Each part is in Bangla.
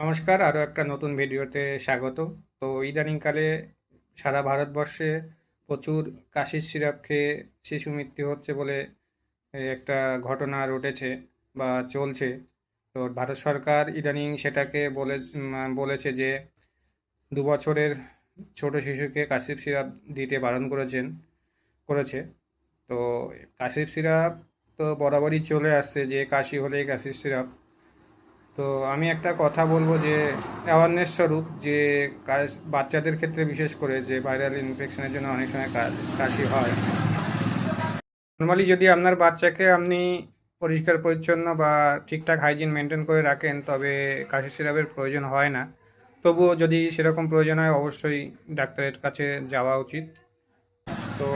নমস্কার আরও একটা নতুন ভিডিওতে স্বাগত। তো ইদানিংকালে সারা ভারতবর্ষে প্রচুর কাশির সিরাপ খেয়ে শিশু মৃত্যু হচ্ছে বলে একটা ঘটনা রটেছে বা চলছে। তো ভারত সরকার ইদানিং সেটাকে বলে বলেছে যে দু বছরের ছোট শিশুকে কাশির সিরাপ দিতে বারণ করেছেন, করেছে। তো কাশির সিরাপ তো বরাবরই চলে আসছে যে কাশি হলেই কাশির সিরাপ। তো আমি একটা কথা বলব যে অ্যাওয়ারনেস স্বরূপ যে বাচ্চাদের ক্ষেত্রে বিশেষ করে যে ভাইরাল ইনফেকশনের জন্য অনেক সময় কাশি হয়। নর্মালি যদি আপনার বাচ্চাকে আপনি পরিষ্কার, পরিচ্ছন্ন বা ঠিকঠাক হাইজিন মেনটেন করে রাখেন, তবে কাশি সিরাপের প্রয়োজন হয় না। তবুও যদি সেরকম প্রয়োজন হয়, অবশ্যই ডাক্তারের কাছে যাওয়া উচিত। তো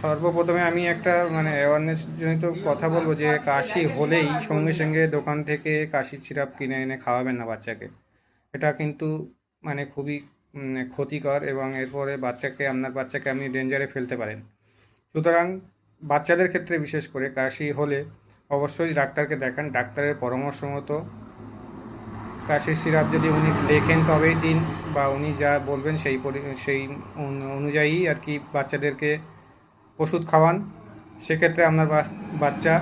সর্বপ্রথমে আমি একটা মানে অ্যাওয়ারনেস জনিত কথা বলব যে কাশি হলেই সঙ্গে সঙ্গে দোকান থেকে কাশির সিরাপ কিনে এনে খাওয়াবেন না বাচ্চাকে। এটা কিন্তু মানে খুবই ক্ষতিকর এবং এরপরে বাচ্চাকে, আপনার বাচ্চাকে আপনি ডেঞ্জারে ফেলতে পারেন। সুতরাং বাচ্চাদের ক্ষেত্রে বিশেষ করে কাশি হলে অবশ্যই ডাক্তারকে দেখান। ডাক্তারের পরামর্শ মতো কাশির সিরাপ যদি উনি লেখেন তবেই দিন বা উনি যা বলবেন সেই সেই অনু- অনুযায়ী আর কি বাচ্চাদেরকে ওষুধ খাওয়ান। সেক্ষেত্রে আপনার বাচ্চা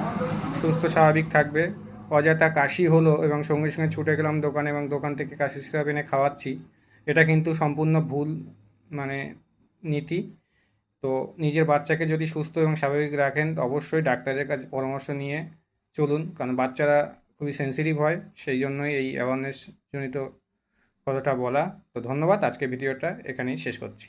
সুস্থ, স্বাভাবিক থাকবে। অযথা কাশি হলো এবং সঙ্গে সঙ্গে ছুটে গেলাম দোকানে এবং দোকান থেকে কাশির সিরাপ এনে খাওয়াচ্ছি, এটা কিন্তু সম্পূর্ণ ভুল মানে নীতি। তো নিজের বাচ্চাকে যদি সুস্থ এবং স্বাভাবিক রাখেন, অবশ্যই ডাক্তারের কাছে পরামর্শ নিয়ে চলুন। কারণ বাচ্চারা খুবই সেন্সিটিভ হয়, সেই জন্যই এই অ্যাওয়ারনেস জনিত কথাটা বলা। তো ধন্যবাদ আজকে ভিডিওটা এখানেই শেষ করছি।